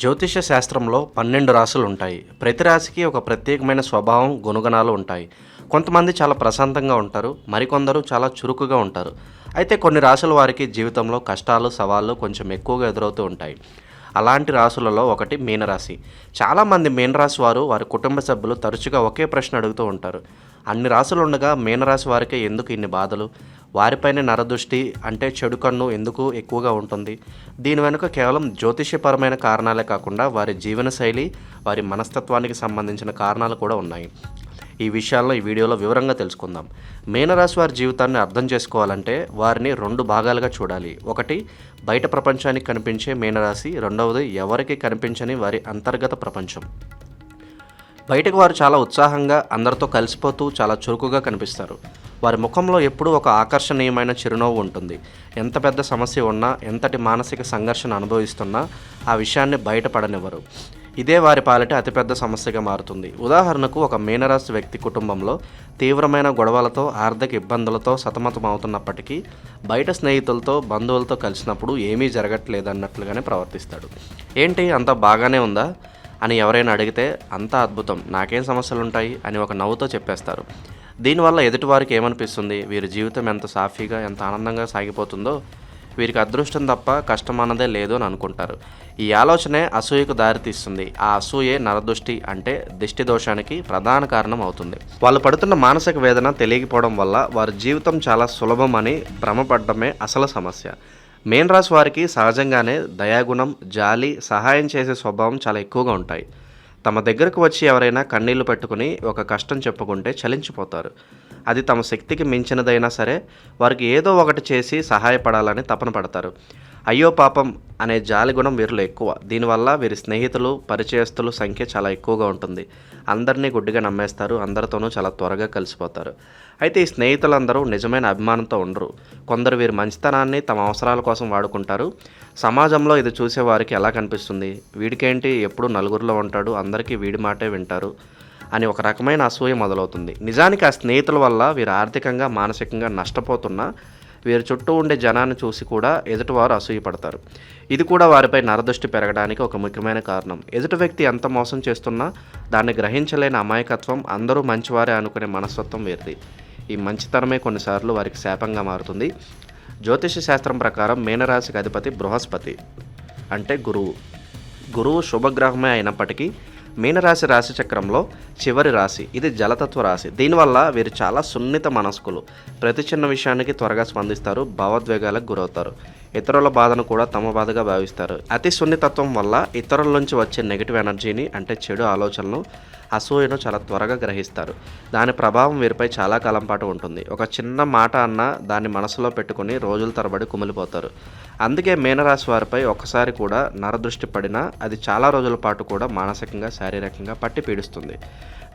జ్యోతిష శాస్త్రంలో పన్నెండు రాశులు ఉంటాయి ప్రతి రాశికి ఒక ప్రత్యేకమైన స్వభావం గుణగణాలు ఉంటాయి. కొంతమంది చాలా ప్రశాంతంగా ఉంటారు మరికొందరు చాలా చురుకుగా ఉంటారు. అయితే కొన్ని రాశుల వారికి జీవితంలో కష్టాలు సవాళ్ళు కొంచెం ఎక్కువగా ఎదురవుతూ ఉంటాయి. అలాంటి రాశులలో ఒకటి మీనరాశి. చాలామంది మీనరాశి వారు వారి కుటుంబ సభ్యులు తరచుగా ఒకే ప్రశ్న అడుగుతూ ఉంటారు. అన్ని రాశులు ఉండగా మీనరాశి వారికి ఎందుకు ఇన్ని బాధలు? వారిపైన నరదృష్టి అంటే చెడు కన్ను ఎందుకు ఎక్కువగా ఉంటుంది? దీని వెనుక కేవలం జ్యోతిష్యపరమైన కారణాలే కాకుండా వారి జీవనశైలి వారి మనస్తత్వానికి సంబంధించిన కారణాలు కూడా ఉన్నాయి. ఈ విషయాల్లో ఈ వీడియోలో వివరంగా తెలుసుకుందాం. మీనరాశి వారి జీవితాన్ని అర్థం చేసుకోవాలంటే వారిని రెండు భాగాలుగా చూడాలి. ఒకటి బయట ప్రపంచానికి కనిపించే మీనరాశి. రెండవది ఎవరికి కనిపించని వారి అంతర్గత ప్రపంచం. బయటకు వారు చాలా ఉత్సాహంగా అందరితో కలిసిపోతూ చాలా చురుకుగా కనిపిస్తారు. వారి ముఖంలో ఎప్పుడూ ఒక ఆకర్షణీయమైన చిరునవ్వు ఉంటుంది. ఎంత పెద్ద సమస్య ఉన్నా ఎంతటి మానసిక సంఘర్షణ అనుభవిస్తున్నా ఆ విషయాన్ని బయటపడనివ్వరు. ఇదే వారి పాలిట అతిపెద్ద సమస్యగా మారుతుంది. ఉదాహరణకు ఒక మీనరాశి వ్యక్తి కుటుంబంలో తీవ్రమైన గొడవలతో ఆర్థిక ఇబ్బందులతో సతమతమవుతున్నప్పటికీ బయట స్నేహితులతో బంధువులతో కలిసినప్పుడు ఏమీ జరగట్లేదన్నట్లుగానే ప్రవర్తిస్తాడు. ఏంటి అంత బాగానే ఉందా? అని ఎవరైనా అడిగితే అంతా అద్భుతం నాకేం సమస్యలు ఉంటాయి అని ఒక నవ్వుతో చెప్పేస్తారు. దీనివల్ల ఎదుటివారికి ఏమనిపిస్తుంది? వీరి జీవితం ఎంత సాఫీగా ఎంత ఆనందంగా సాగిపోతుందో వీరికి అదృష్టం తప్ప కష్టం అన్నదే లేదు అని అనుకుంటారు. ఈ ఆలోచనే అసూయకు దారితీస్తుంది. ఆ అసూయే నరదృష్టి అంటే దిష్టి దోషానికి ప్రధాన కారణం అవుతుంది. వాళ్ళు పడుతున్న మానసిక వేదన తెలియకపోవడం వల్ల వారి జీవితం చాలా సులభం అని భ్రమపడమే అసలు సమస్య. మేన్ రాశి వారికి సహజంగానే దయాగుణం జాలి సహాయం చేసే స్వభావం చాలా ఎక్కువగా ఉంటాయి. తమ దగ్గరకు వచ్చి ఎవరైనా కన్నీళ్ళు పెట్టుకుని ఒక కష్టం చెప్పుకుంటే చలించిపోతారు. అది తమ శక్తికి మించినదైనా సరే వారికి ఏదో ఒకటి చేసి సహాయపడాలని తపన పడతారు. అయ్యో పాపం అనే జాలి గుణం వీరిలో ఎక్కువ. దీనివల్ల వీరి స్నేహితులు పరిచయస్తుల సంఖ్య చాలా ఎక్కువగా ఉంటుంది. అందరినీ గుడ్డిగా నమ్మేస్తారు. అందరితోనూ చాలా త్వరగా కలిసిపోతారు. అయితే ఈ స్నేహితులందరూ నిజమైన అభిమానంతో ఉండరు. కొందరు వీరి మంచితనాన్ని తమ అవసరాల కోసం వాడుకుంటారు. సమాజంలో ఇది చూసే వారికి ఎలా కనిపిస్తుంది? వీడికేంటి? ఎప్పుడు నలుగురిలో ఉంటాడు? అందరికీ వీడి మాటే వింటారు అని ఒక రకమైన అసూయ మొదలవుతుంది. నిజానికి ఆ స్నేహితుల వల్ల వీరు ఆర్థికంగా మానసికంగా నష్టపోతున్నా వీరి చుట్టూ ఉండే జనాన్ని చూసి కూడా ఎదుటివారు అసూయపడతారు. ఇది కూడా వారిపై నరదృష్టి పెరగడానికి ఒక ముఖ్యమైన కారణం. ఎదుటి వ్యక్తి ఎంత మోసం చేస్తున్నా దాన్ని గ్రహించలేని అమాయకత్వం అందరూ మంచివారే అనుకునే మనస్తత్వం వీరిది. ఈ మంచితనమే కొన్నిసార్లు వారికి శాపంగా మారుతుంది. జ్యోతిష శాస్త్రం ప్రకారం మీనరాశికి అధిపతి బృహస్పతి అంటే గురువు. గురువు శుభగ్రహమే అయినప్పటికీ మీనరాశి రాశి చక్రంలో చివరి రాశి. ఇది జలతత్వ రాశి. దీనివల్ల వీరు చాలా సున్నిత మనస్కులు. ప్రతి చిన్న విషయానికి త్వరగా స్పందిస్తారు భావోద్వేగాలకు గురవుతారు. ఇతరుల బాధను కూడా తమ బాధగా భావిస్తారు. అతి సున్నితత్వం వల్ల ఇతరుల నుంచి వచ్చే నెగిటివ్ ఎనర్జీని అంటే చెడు ఆలోచనలు అసూయను చాలా త్వరగా గ్రహిస్తారు. దాని ప్రభావం వీరిపై చాలా కాలం పాటు ఉంటుంది. ఒక చిన్న మాట అన్నా దాన్ని మనసులో పెట్టుకుని రోజుల తరబడి కుమిలిపోతారు. అందుకే మీనరాశి వారిపై ఒక్కసారి కూడా నరదృష్టి పడినా అది చాలా రోజుల పాటు కూడా మానసికంగా శారీరకంగా పట్టి పీడిస్తుంది.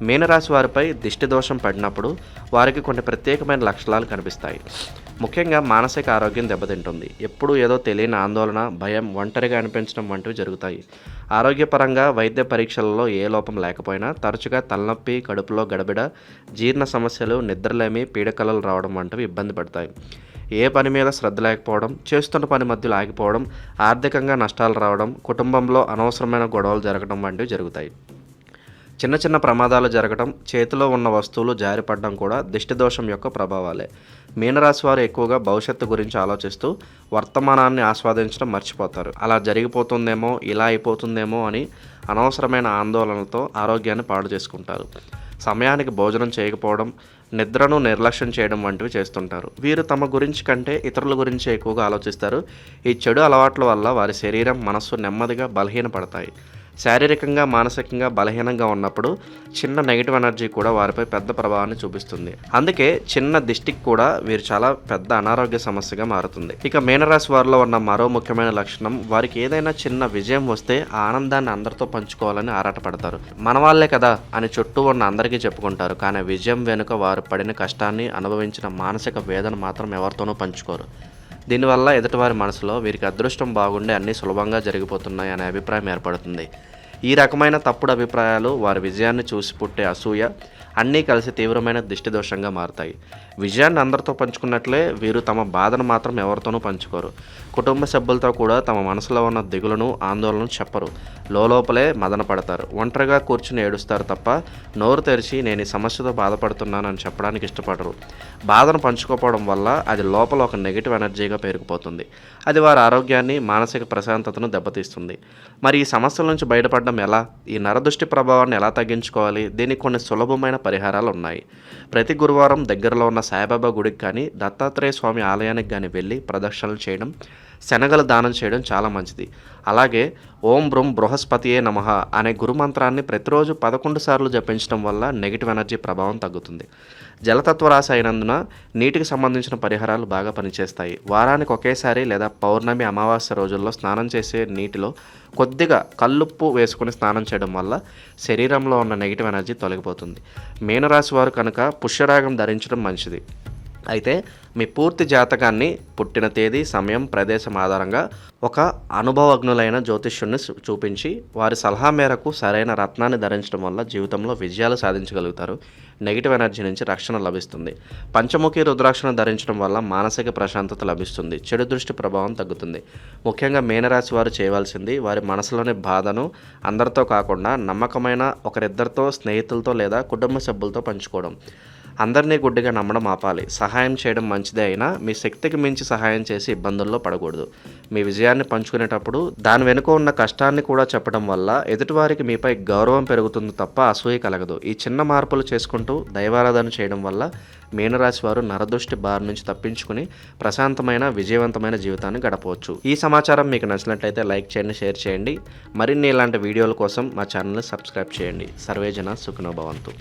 మీనరాశి వారిపై దిష్టి దోషం పడినప్పుడు వారికి కొన్ని ప్రత్యేకమైన లక్షణాలు కనిపిస్తాయి. ముఖ్యంగా మానసిక ఆరోగ్యం దెబ్బతింటుంది. ఎప్పుడూ ఏదో తెలియని ఆందోళన భయం ఒంటరిగా అనిపించడం వంటివి జరుగుతాయి. ఆరోగ్యపరంగా వైద్య పరీక్షలలో ఏ లోపం లేకపోయినా తరచుగా తలనొప్పి కడుపులో గడబిడ జీర్ణ సమస్యలు నిద్రలేమి పీడకలలు రావడం వంటివి ఇబ్బంది పడతాయి. ఏ పని మీద శ్రద్ధ లేకపోవడం చేస్తున్న పని మధ్యలో ఆగిపోవడం ఆర్థికంగా నష్టాలు రావడం కుటుంబంలో అనవసరమైన గొడవలు జరగడం వంటివి జరుగుతాయి. చిన్న చిన్న ప్రమాదాలు జరగడం చేతిలో ఉన్న వస్తువులు జారిపడడం కూడా దిష్టి దోషం యొక్క ప్రభావాలే. మీనరాశి వారు ఎక్కువగా భవిష్యత్తు గురించి ఆలోచిస్తూ వర్తమానాన్ని ఆస్వాదించడం మర్చిపోతారు. అలా జరిగిపోతుందేమో ఇలా అయిపోతుందేమో అని అనవసరమైన ఆందోళనలతో ఆరోగ్యాన్ని పాడు చేసుకుంటారు. సమయానికి భోజనం చేయకపోవడం నిద్రను నిర్లక్ష్యం చేయడం వంటివి చేస్తుంటారు. వీరు తమ గురించి కంటే ఇతరుల గురించి ఎక్కువగా ఆలోచిస్తారు. ఈ చెడు అలవాట్ల వల్ల వారి శరీరం మనస్సు నెమ్మదిగా బలహీనపడతాయి. శారీరకంగా మానసికంగా బలహీనంగా ఉన్నప్పుడు చిన్న నెగిటివ్ ఎనర్జీ కూడా వారిపై పెద్ద ప్రభావాన్ని చూపిస్తుంది. అందుకే చిన్న దిష్టికి కూడా వీరు చాలా పెద్ద అనారోగ్య సమస్యగా మారుతుంది. ఇక మీనరాశి వారిలో ఉన్న మరో ముఖ్యమైన లక్షణం వారికి ఏదైనా చిన్న విజయం వస్తే ఆ ఆనందాన్ని అందరితో పంచుకోవాలని ఆరాటపడతారు. మన వాళ్ళే కదా అని చుట్టూ ఉన్న అందరికీ చెప్పుకుంటారు. కానీ విజయం వెనుక వారు పడిన కష్టాన్ని అనుభవించిన మానసిక వేదన మాత్రం ఎవరితోనూ పంచుకోరు. దీనివల్ల ఎదుటివారి మనసులో వీరికి అదృష్టం బాగుండే అన్నీ సులభంగా జరిగిపోతున్నాయి అనే అభిప్రాయం ఏర్పడుతుంది. ఈ రకమైన తప్పుడు అభిప్రాయాలు వారి విజయాన్ని చూసి పుట్టే అసూయ అన్నీ కలిసి తీవ్రమైన దిష్టిదోషంగా మారుతాయి. విజయాన్ని అందరితో పంచుకున్నట్లే వీరు తమ బాధను మాత్రం ఎవరితోనూ పంచుకోరు. కుటుంబ సభ్యులతో కూడా తమ మనసులో ఉన్న దిగులను ఆందోళనను చెప్పరు. లోపలే మదన పడతారు ఒంటరిగా కూర్చుని ఏడుస్తారు తప్ప నోరు తెరిచి నేను ఈ సమస్యతో బాధపడుతున్నానని చెప్పడానికి ఇష్టపడరు. బాధను పంచుకోపోవడం వల్ల అది లోపల ఒక నెగిటివ్ ఎనర్జీగా పెరిగిపోతుంది అది వారి ఆరోగ్యాన్ని మానసిక ప్రశాంతతను దెబ్బతీస్తుంది. మరి ఈ సమస్యల నుంచి బయటపడడం ఎలా? ఈ నరదృష్టి ప్రభావాన్ని ఎలా తగ్గించుకోవాలి? దీనికి కొన్ని సులభమైన పరిహారాలు ఉన్నాయి. ప్రతి గురువారం దగ్గరలో ఉన్న సాయిబాబా గుడికి కానీ దత్తాత్రేయ స్వామి ఆలయానికి కానీ వెళ్ళి ప్రదక్షిణలు చేయడం శనగలు దానం చేయడం చాలా మంచిది. అలాగే ఓం బ్రహ్మ బృహస్పతియే నమః అనే గురుమంత్రాన్ని ప్రతిరోజు పదకొండు సార్లు జపించడం వల్ల నెగిటివ్ ఎనర్జీ ప్రభావం తగ్గుతుంది. జలతత్వ రాశి అయినందున నీటికి సంబంధించిన పరిహారాలు బాగా పనిచేస్తాయి. వారానికి ఒకేసారి లేదా పౌర్ణమి అమావాస్య రోజుల్లో స్నానం చేసే నీటిలో కొద్దిగా కల్లుప్పు వేసుకుని స్నానం చేయడం వల్ల శరీరంలో ఉన్న నెగిటివ్ ఎనర్జీ తొలగిపోతుంది. మీనరాశి వారు కనుక పుష్యరాగం ధరించడం మంచిది. అయితే మీ పూర్తి జాతకాన్ని పుట్టిన తేదీ సమయం ప్రదేశం ఆధారంగా ఒక అనుభవజ్ఞులైన జ్యోతిష్యుడిని చూపించి వారి సలహా మేరకు సరైన రత్నాన్ని ధరించడం వల్ల జీవితంలో విజయాలు సాధించగలుగుతారు. నెగిటివ్ ఎనర్జీ నుంచి రక్షణ లభిస్తుంది. పంచముఖి రుద్రాక్షను ధరించడం వల్ల మానసిక ప్రశాంతత లభిస్తుంది. చెడు దృష్టి ప్రభావం తగ్గుతుంది. ముఖ్యంగా మీనరాశి వారు చేయవలసింది వారి మనసులోని బాధను అందరితో కాకుండా నమ్మకమైన ఒకరిద్దరితో స్నేహితులతో లేదా కుటుంబ సభ్యులతో పంచుకోవడం. అందరినీ గుడ్డిగా నమ్మడం ఆపాలి. సహాయం చేయడం మంచిదే అయినా మీ శక్తికి మించి సహాయం చేసి ఇబ్బందుల్లో పడకూడదు. మీ విజయాన్ని పంచుకునేటప్పుడు దాని వెనుక ఉన్న కష్టాన్ని కూడా చెప్పడం వల్ల ఎదుటివారికి మీపై గౌరవం పెరుగుతుంది తప్ప అసూయ కలగదు. ఈ చిన్న మార్పులు చేసుకుంటూ దైవారాధన చేయడం వల్ల మీనరాశి వారు నరదృష్టి బారి నుంచి తప్పించుకుని ప్రశాంతమైన విజయవంతమైన జీవితాన్ని గడపవచ్చు. ఈ సమాచారం మీకు నచ్చినట్లయితే లైక్ చేయండి షేర్ చేయండి. మరిన్ని ఇలాంటి వీడియోల కోసం మా ఛానల్ని సబ్స్క్రైబ్ చేయండి. సర్వేజన సుఖనోభవంతు